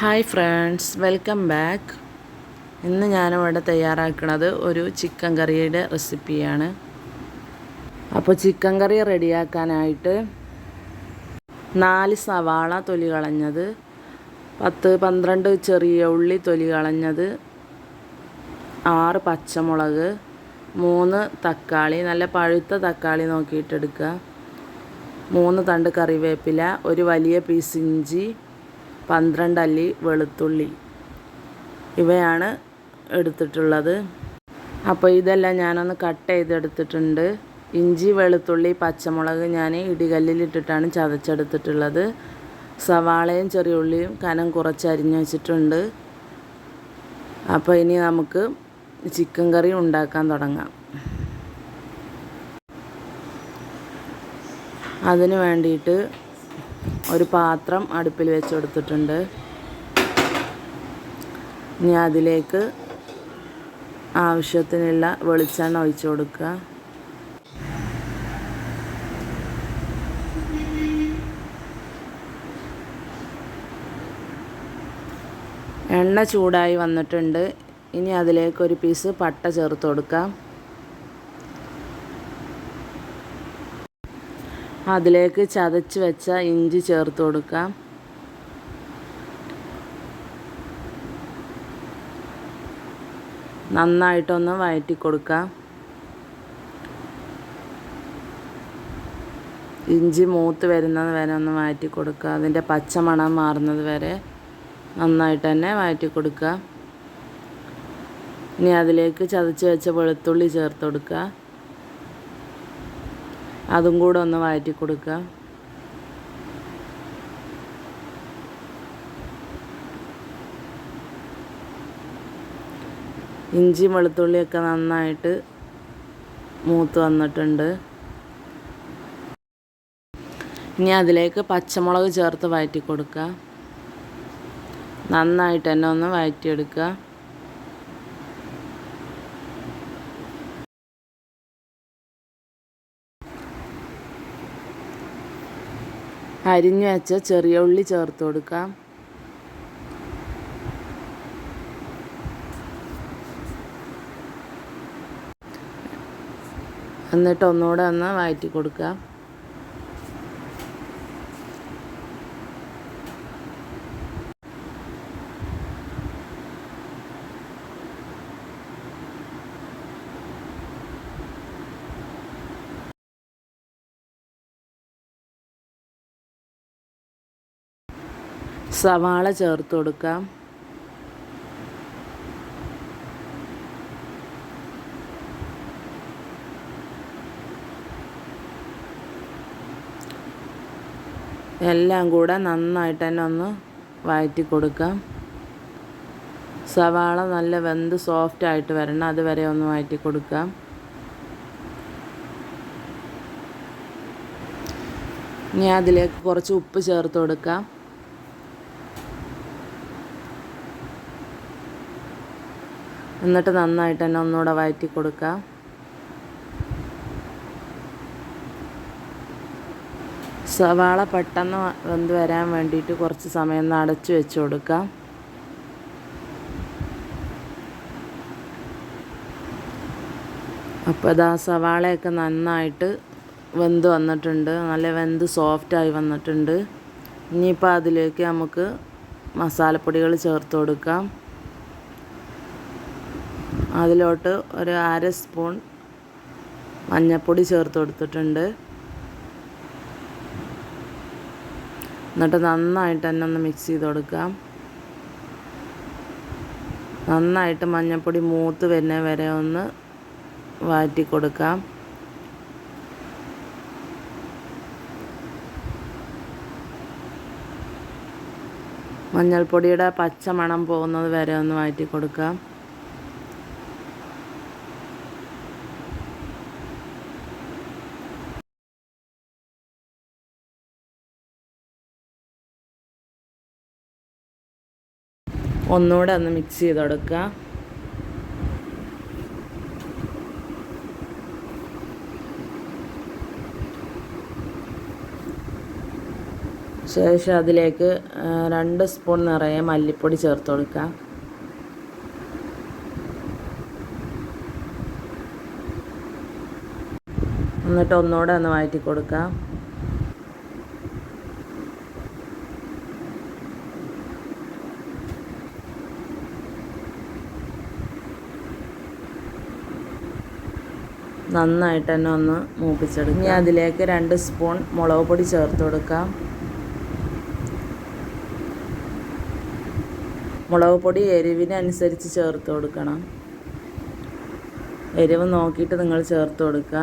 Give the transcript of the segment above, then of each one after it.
Hi friends welcome back. ഇന്ന് ഞാനിവിടെ തയ്യാറാക്കുന്നത് ഒരു ചിക്കൻ കറിയുടെ റെസിപ്പിയാണ്. അപ്പോൾ ചിക്കൻ കറി റെഡിയാക്കാനായിട്ട് നാല് സവാള തൊലി കളഞ്ഞത് പത്ത് പന്ത്രണ്ട് ചെറിയ ഉള്ളി തൊലി കളഞ്ഞത് ആറ് പച്ചമുളക് മൂന്ന് തക്കാളി നല്ല പഴുത്ത തക്കാളി നോക്കിയിട്ടെടുക്കുക. മൂന്ന് തണ്ട് കറിവേപ്പില ഒരു വലിയ പീസ് ഇഞ്ചി പന്ത്രണ്ട് അല്ലി വെളുത്തുള്ളി. ഇവയാണ് എടുത്തിട്ടുള്ളത്. അപ്പോൾ ഇതെല്ലാം ഞാനൊന്ന് കട്ട് ചെയ്തെടുത്തിട്ടുണ്ട്. ഇഞ്ചി വെളുത്തുള്ളി പച്ചമുളക് ഞാൻ ഇടികല്ലിലിട്ടിട്ടാണ് ചതച്ചെടുത്തിട്ടുള്ളത്. സവാളയും ചെറിയ ഉള്ളിയും കനം കുറച്ച് അരിഞ്ഞ് വെച്ചിട്ടുണ്ട്. അപ്പോൾ ഇനി നമുക്ക് ചിക്കൻ കറി ഉണ്ടാക്കാൻ തുടങ്ങാം. അതിന് വേണ്ടിയിട്ട് ഒരു പാത്രം അടുപ്പിൽ വെച്ച് കൊടുത്തിട്ടുണ്ട് ഇനി അതിലേക്ക് ആവശ്യത്തിനുള്ള വെളിച്ചെണ്ണ ഒഴിച്ചു കൊടുക്കുക. എണ്ണ ചൂടായി വന്നിട്ടുണ്ട്. ഇനി അതിലേക്ക് ഒരു പീസ് പട്ട ചേർത്ത് കൊടുക്കാം. അതിലേക്ക് ചതച്ച് വെച്ച ഇഞ്ചി ചേർത്ത് കൊടുക്കാം. നന്നായിട്ടൊന്ന് വഴറ്റി കൊടുക്കാം. ഇഞ്ചി മൂത്ത് വരുന്നത് വരെ ഒന്ന് വഴറ്റി കൊടുക്കുക. അതിന്റെ പച്ചമണം മാറുന്നത് വരെ നന്നായിട്ട് തന്നെ വഴറ്റി കൊടുക്കുക. ഇനി അതിലേക്ക് ചതച്ച് വെച്ച വെളുത്തുള്ളി ചേർത്ത് കൊടുക്കുക. അതും കൂടെ ഒന്ന് വഴറ്റി കൊടുക്കുക. ഇഞ്ചി വെളുത്തുള്ളിയൊക്കെ നന്നായിട്ട് മൂത്ത് വന്നിട്ടുണ്ട്. ഇനി അതിലേക്ക് പച്ചമുളക് ചേർത്ത് വഴറ്റി കൊടുക്കുക. നന്നായിട്ട് തന്നെ ഒന്ന് വഴറ്റിയെടുക്കുക അരിഞ്ഞു വെച്ച ചെറിയ ഉള്ളി ചേർത്ത് കൊടുക്കാം. എന്നിട്ട് ഒന്നുകൂടെ ഒന്ന് വഴറ്റി കൊടുക്കാം. സവാള ചേർത്ത് കൊടുക്കാം. എല്ലാം കൂടെ നന്നായിട്ട് തന്നെ ഒന്ന് വഴറ്റി കൊടുക്കാം. സവാള നല്ല വെന്ത് സോഫ്റ്റ് ആയിട്ട് വരണം. അതുവരെ ഒന്ന് വഴറ്റി കൊടുക്കാം. ഇനി അതിലേക്ക് കുറച്ച് ഉപ്പ് ചേർത്ത് കൊടുക്കാം. എന്നിട്ട് നന്നായിട്ട് തന്നെ ഒന്നുകൂടെ വഴറ്റി കൊടുക്കുക സവാള പെട്ടെന്ന് വെന്ത് വരാൻ വേണ്ടിയിട്ട് കുറച്ച് സമയം ഒന്ന് അടച്ചു വെച്ച് കൊടുക്കാം. അപ്പോൾ ഇതാ സവാളയൊക്കെ നന്നായിട്ട് വെന്ത് വന്നിട്ടുണ്ട്. നല്ല വെന്ത് സോഫ്റ്റായി വന്നിട്ടുണ്ട്. ഇനിയിപ്പോൾ അതിലേക്ക് നമുക്ക് മസാലപ്പൊടികൾ ചേർത്ത് കൊടുക്കാം. അതിലോട്ട് ഒരു അര സ്പൂൺ മഞ്ഞൾപ്പൊടി ചേർത്ത് കൊടുത്തിട്ടുണ്ട്. എന്നിട്ട് നന്നായിട്ട് തന്നെ ഒന്ന് മിക്സ് ചെയ്ത് കൊടുക്കാം. നന്നായിട്ട് മഞ്ഞൾപ്പൊടി മൂത്ത് വരുന്ന വരെ ഒന്ന് വാറ്റി കൊടുക്കാം. മഞ്ഞൾപ്പൊടിയുടെ പച്ചമണം പോകുന്നത് വരെ ഒന്ന് വാറ്റി കൊടുക്കാം. ഒന്നുകൂടെ ഒന്ന് മിക്സ് ചെയ്ത് കൊടുക്കുക ശേഷം അതിലേക്ക് രണ്ട് സ്പൂൺ നിറയെ മല്ലിപ്പൊടി ചേർത്ത് കൊടുക്കുക എന്നിട്ട് ഒന്നുകൂടെ ഒന്ന് വഴറ്റി കൊടുക്കാം. നന്നായിട്ട് തന്നെ ഒന്ന് മൂപ്പിച്ചെടുക്കുക ഇനി അതിലേക്ക് രണ്ട് സ്പൂൺ മുളക് പൊടി ചേർത്ത് കൊടുക്കാം. മുളക് പൊടി എരിവിനനുസരിച്ച് ചേർത്ത് കൊടുക്കണം. എരിവ് നോക്കിയിട്ട് നിങ്ങൾ ചേർത്ത് കൊടുക്കുക.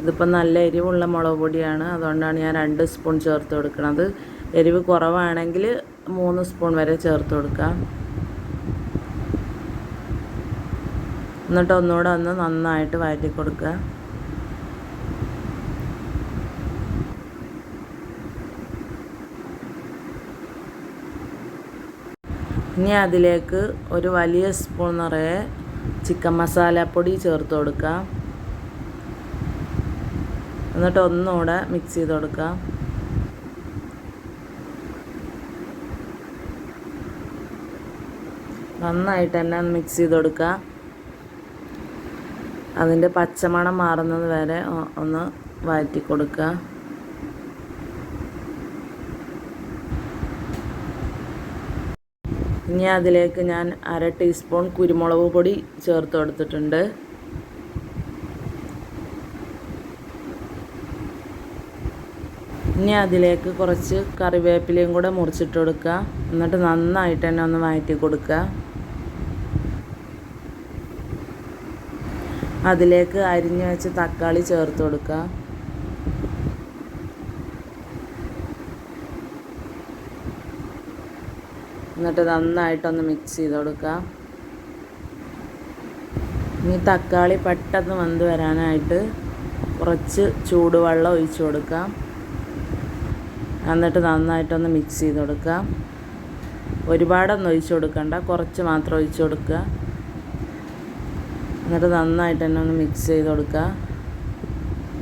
ഇതിപ്പോൾ നല്ല എരിവുള്ള മുളക് പൊടിയാണ്. അതുകൊണ്ടാണ് ഞാൻ രണ്ട് സ്പൂൺ ചേർത്ത് കൊടുക്കുന്നത്. എരിവ് കുറവാണെങ്കിൽ മൂന്ന് സ്പൂൺ വരെ ചേർത്ത് കൊടുക്കാം എന്നിട്ട് ഒന്നുകൂടെ ഒന്ന് നന്നായിട്ട് വഴറ്റി കൊടുക്കുക. ഇനി അതിലേക്ക് ഒരു വലിയ സ്പൂൺ നിറയെ ചിക്കൻ മസാലപ്പൊടി ചേർത്ത് കൊടുക്കുക. എന്നിട്ട് ഒന്നുകൂടെ മിക്സ് ചെയ്ത് കൊടുക്കുക. നന്നായിട്ട് തന്നെ മിക്സ് ചെയ്ത് കൊടുക്കുക. അതിന്റെ പച്ചമണം മാറുന്നത് വരെ ഒന്ന് വഴറ്റി കൊടുക്കുക ഇനി അതിലേക്ക് ഞാൻ അര ടീസ്പൂൺ കുരുമുളക് പൊടി ചേർത്ത് കൊടുത്തിട്ടുണ്ട്. ഇനി അതിലേക്ക് കുറച്ച് കറിവേപ്പിലയും കൂടെ മുറിച്ചിട്ട് കൊടുക്കുക എന്നിട്ട് നന്നായിട്ട് തന്നെ ഒന്ന് വഴറ്റി കൊടുക്കുക അതിലേക്ക് അരിഞ്ഞു വെച്ച് തക്കാളി ചേർത്ത് കൊടുക്കുക. എന്നിട്ട് നന്നായിട്ടൊന്ന് മിക്സ് ചെയ്ത് കൊടുക്കുക. ഇനി തക്കാളി പെട്ടെന്ന് വെന്ത് വരാനായിട്ട് കുറച്ച് ചൂടുവെള്ളം ഒഴിച്ചു കൊടുക്കാം എന്നിട്ട് നന്നായിട്ടൊന്ന് മിക്സ് ചെയ്ത് കൊടുക്കുക. ഒരുപാടൊന്നും ഒഴിച്ചു കൊടുക്കണ്ട കുറച്ച് മാത്രം ഒഴിച്ചു കൊടുക്കുക. എന്നിട്ട് നന്നായിട്ട് തന്നെ ഒന്ന് മിക്സ് ചെയ്ത് കൊടുക്കുക.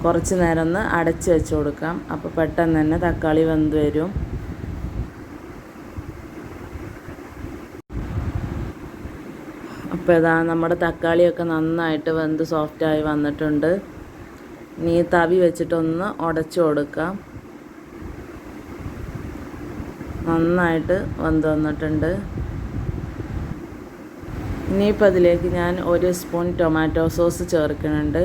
കുറച്ച് നേരം ഒന്ന് അടച്ച് വെച്ച് കൊടുക്കാം അപ്പോൾ പെട്ടെന്ന് തന്നെ തക്കാളി വെന്ത് വരും. അപ്പോൾ ഇതാ നമ്മുടെ തക്കാളിയൊക്കെ നന്നായിട്ട് വെന്ത് സോഫ്റ്റായി വന്നിട്ടുണ്ട്. ഈ തവി വെച്ചിട്ടൊന്ന് ഉടച്ചു കൊടുക്കാം നന്നായിട്ട് വെന്ത് വന്നിട്ടുണ്ട്. ഇനിയിപ്പോൾ അതിലേക്ക് ഞാൻ ഒരു സ്പൂൺ ടൊമാറ്റോ സോസ് ചേർക്കുന്നുണ്ട്.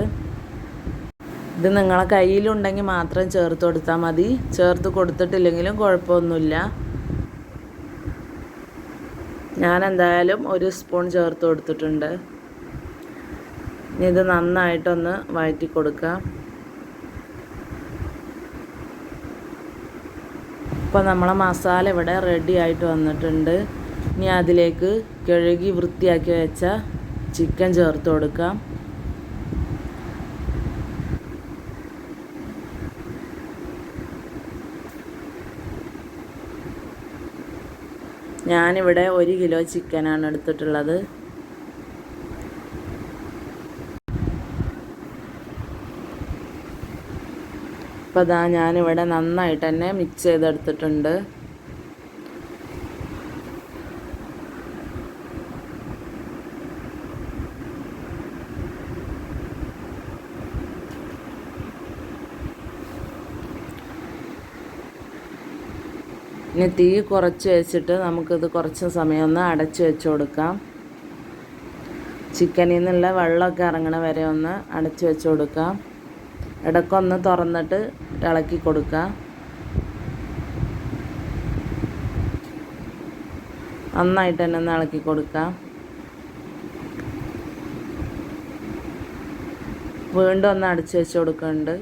ഇത് നിങ്ങളെ കയ്യിലുണ്ടെങ്കിൽ മാത്രം ചേർത്ത് കൊടുത്താൽ മതി. ചേർത്ത് കൊടുത്തിട്ടില്ലെങ്കിലും കുഴപ്പമൊന്നുമില്ല. ഞാൻ എന്തായാലും ഒരു സ്പൂൺ ചേർത്ത് കൊടുത്തിട്ടുണ്ട്. ഇനി ഇത് നന്നായിട്ടൊന്ന് വഴറ്റി കൊടുക്കാം. ഇപ്പോൾ നമ്മളെ മസാല ഇവിടെ റെഡി ആയിട്ട് വന്നിട്ടുണ്ട്. ഇനി അതിലേക്ക് കഴുകി വൃത്തിയാക്കി വെച്ച ചിക്കൻ ചേർത്ത് കൊടുക്കാം. ഞാനിവിടെ ഒരു കിലോ ചിക്കനാണ് എടുത്തിട്ടുള്ളത്. അപ്പോൾ അതാ ഞാനിവിടെ നന്നായിട്ട് തന്നെ മിക്സ് ചെയ്തെടുത്തിട്ടുണ്ട്. ഇനി തീ കുറച്ച് വെച്ചിട്ട് നമുക്കിത് കുറച്ച് സമയം ഒന്ന് അടച്ച് വെച്ച് കൊടുക്കാം ചിക്കനിൽ നിന്നുള്ള വെള്ളമൊക്കെ ഇറങ്ങണ വരെ ഒന്ന് അടച്ച് വെച്ച് കൊടുക്കാം ഇടയ്ക്കൊന്ന് തുറന്നിട്ട് ഇളക്കി കൊടുക്കാം. നന്നായിട്ട് തന്നെ ഒന്ന് ഇളക്കി കൊടുക്കാം. വീണ്ടും ഒന്ന് അടച്ച് വെച്ച് കൊടുക്കുന്നുണ്ട്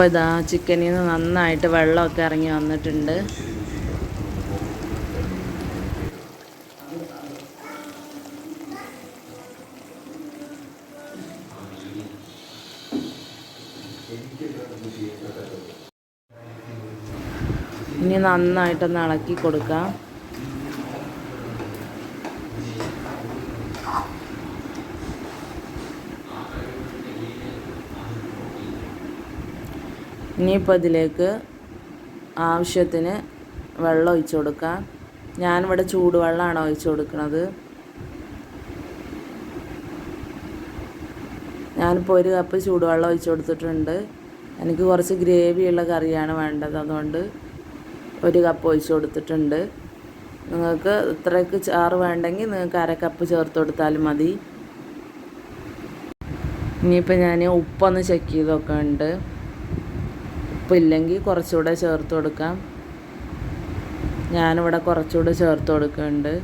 അപ്പോൾ ഇതാ ചിക്കനിൽ നിന്ന് നന്നായിട്ട് വെള്ളമൊക്കെ ഇറങ്ങി വന്നിട്ടുണ്ട്. ഇനി നന്നായിട്ടൊന്ന് ഇളക്കി കൊടുക്കാം. ഇനിയിപ്പോൾ ഇതിലേക്ക് ആവശ്യത്തിന് വെള്ളം ഒഴിച്ചു കൊടുക്കാം. ഞാനിവിടെ ചൂടുവെള്ളമാണ് ഒഴിച്ചു കൊടുക്കുന്നത് ഞാനിപ്പോൾ ഒരു കപ്പ് ചൂടുവെള്ളം ഒഴിച്ചു കൊടുത്തിട്ടുണ്ട്. എനിക്ക് കുറച്ച് ഗ്രേവിയുള്ള കറിയാണ് വേണ്ടത്. അതുകൊണ്ട് ഒരു കപ്പ് ഒഴിച്ചു കൊടുത്തിട്ടുണ്ട്. നിങ്ങൾക്ക് ഇത്രയ്ക്ക് ചാറ് വേണ്ടെങ്കിൽ നിങ്ങൾക്ക് അര കപ്പ് ചേർത്ത് കൊടുത്താലും മതി. ഇനിയിപ്പോൾ ഞാൻ ഉപ്പൊന്ന് ചെക്ക് ചെയ്തൊക്കെ ഉണ്ട് ഉപ്പില്ലെങ്കിൽ കുറച്ചുകൂടെ ചേർത്ത് കൊടുക്കാം. ഞാനിവിടെ കുറച്ചുകൂടെ ചേർത്ത് കൊടുക്കുന്നുണ്ട്.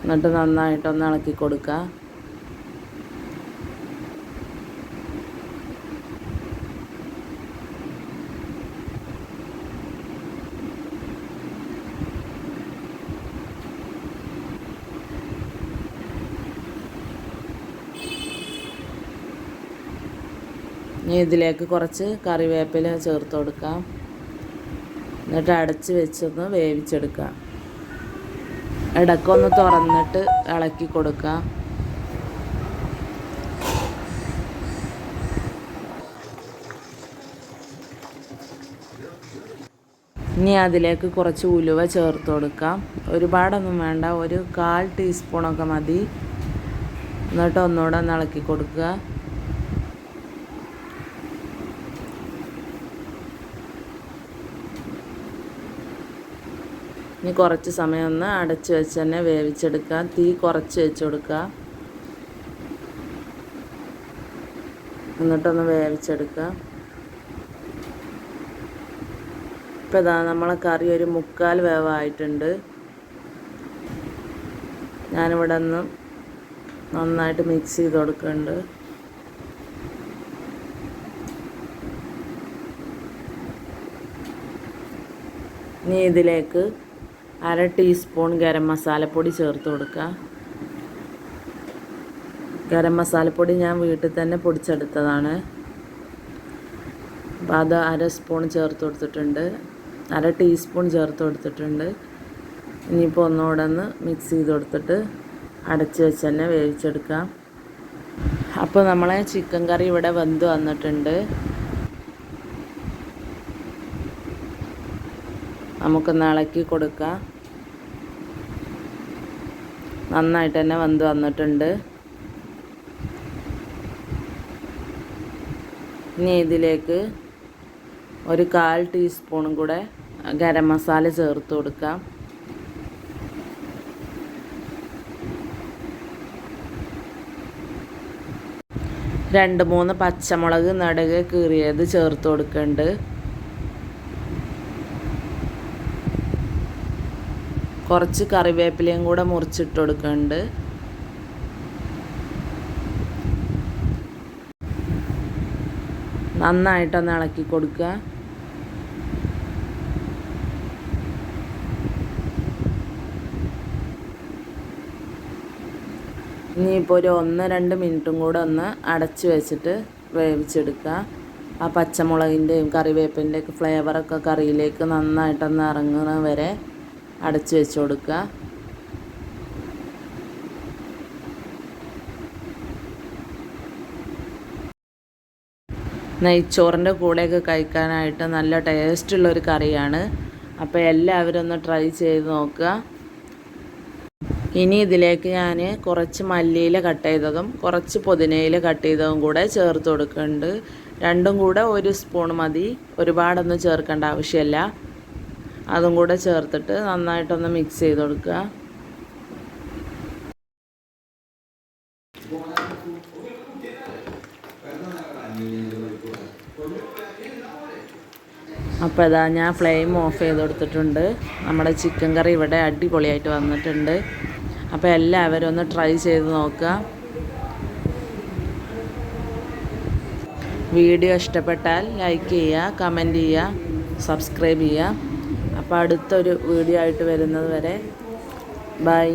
എന്നിട്ട് നന്നായിട്ടൊന്ന് ഇളക്കി കൊടുക്കുക ഇനി ഇതിലേക്ക് കുറച്ച് കറിവേപ്പില ചേർത്ത് കൊടുക്കാം. എന്നിട്ട് അടച്ച് വെച്ചൊന്ന് വേവിച്ചെടുക്കാം. ഇടക്കൊന്ന് തുറന്നിട്ട് ഇളക്കി കൊടുക്കാം. ഇനി അതിലേക്ക് കുറച്ച് ഉലുവ ചേർത്ത് കൊടുക്കാം. ഒരുപാടൊന്നും വേണ്ട ഒരു കാൽ ടീസ്പൂണൊക്കെ മതി. എന്നിട്ട് ഒന്നുകൂടെ ഒന്ന് ഇളക്കി കൊടുക്കുക. ഇനി കുറച്ച് സമയം ഒന്ന് അടച്ച് വെച്ച് തന്നെ വേവിച്ചെടുക്കുക. തീ കുറച്ച് വെച്ച് കൊടുക്കുക. എന്നിട്ടൊന്ന് വേവിച്ചെടുക്കുക. ഇപ്പോൾ ഇതാ നമ്മളെ കറി ഒരു മുക്കാൽ വേവായിട്ടുണ്ട്. ഞാനിവിടെ നിന്ന് നന്നായിട്ട് മിക്സ് ചെയ്ത് കൊടുക്കുന്നുണ്ട്. ഇനി ഇതിലേക്ക് അര ടീസ്പൂൺ ഗരം മസാലപ്പൊടി ചേർത്ത് കൊടുക്കുക. ഗരം മസാലപ്പൊടി ഞാൻ വീട്ടിൽ തന്നെ പൊടിച്ചെടുത്തതാണ്. അപ്പോൾ അത് അര സ്പൂൺ ചേർത്ത് കൊടുത്തിട്ടുണ്ട്. അര ടീസ്പൂൺ ചേർത്ത് കൊടുത്തിട്ടുണ്ട്. ഇനിയിപ്പോൾ ഒന്നുകൂടെ ഒന്ന് മിക്സ് ചെയ്ത് കൊടുത്തിട്ട് അടച്ച് വെച്ച് തന്നെ വേവിച്ചെടുക്കാം. അപ്പോൾ നമ്മളെ ചിക്കൻ കറി ഇവിടെ വെന്ത് വന്നിട്ടുണ്ട്. നമുക്കൊന്ന് ഇളക്കി കൊടുക്കാം. നന്നായിട്ട് തന്നെ വന്ന് വന്നിട്ടുണ്ട്. ഇനി ഇതിലേക്ക് ഒരു കാൽ ടീസ്പൂണും കൂടെ ഗരം മസാല ചേർത്ത് കൊടുക്കാം. രണ്ട് മൂന്ന് പച്ചമുളക് നടുകെ കീറിയത് ചേർത്ത് കൊടുക്കുന്നുണ്ട് കുറച്ച് കറിവേപ്പിലയും കൂടെ മുറിച്ചിട്ട് കൊടുക്കുന്നുണ്ട്. നന്നായിട്ടൊന്ന് ഇളക്കി കൊടുക്കുക. ഇനിയിപ്പോൾ ഒരു ഒന്ന് രണ്ട് മിനിറ്റും കൂടെ ഒന്ന് അടച്ച് വെച്ചിട്ട് വേവിച്ചെടുക്കുക. ആ പച്ചമുളകിന്റെയും കറിവേപ്പിന്റെയൊക്കെ ഫ്ലേവറൊക്കെ കറിയിലേക്ക് നന്നായിട്ടൊന്ന് ഇറങ്ങുന്ന വരെ അടച്ച് വെച്ച് കൊടുക്കുക. നെയ്ച്ചോറിന്റെ കൂടെയൊക്കെ കഴിക്കാനായിട്ട് നല്ല ടേസ്റ്റുള്ളൊരു കറിയാണ്. അപ്പോൾ എല്ലാവരും ഒന്ന് ട്രൈ ചെയ്ത് നോക്കുക. ഇനി ഇതിലേക്ക് ഞാൻ കുറച്ച് മല്ലിയില കട്ട് ചെയ്തതും കുറച്ച് പുതിനയില കട്ട് ചെയ്തതും കൂടെ ചേർത്ത് കൊടുക്കുന്നുണ്ട്. രണ്ടും കൂടെ ഒരു സ്പൂൺ മതി. ഒരുപാടൊന്നും ചേർക്കേണ്ട ആവശ്യമില്ല. അതും കൂടെ ചേർത്തിട്ട് നന്നായിട്ടൊന്ന് മിക്സ് ചെയ്ത് കൊടുക്കുക. അപ്പോൾ ഇതാ ഞാൻ ഫ്ലെയിം ഓഫ് ചെയ്ത് കൊടുത്തിട്ടുണ്ട്. നമ്മുടെ ചിക്കൻ കറി ഇവിടെ അടിപൊളിയായിട്ട് വന്നിട്ടുണ്ട്. അപ്പോൾ എല്ലാവരും ഒന്ന് ട്രൈ ചെയ്ത് നോക്കുക. വീഡിയോ ഇഷ്ടപ്പെട്ടാൽ ലൈക്ക് ചെയ്യുക കമന്റ് ചെയ്യുക സബ്സ്ക്രൈബ് ചെയ്യുക. അപ്പോൾ അടുത്തൊരു വീഡിയോ ആയിട്ട് വരുന്നത് വരെ ബൈ.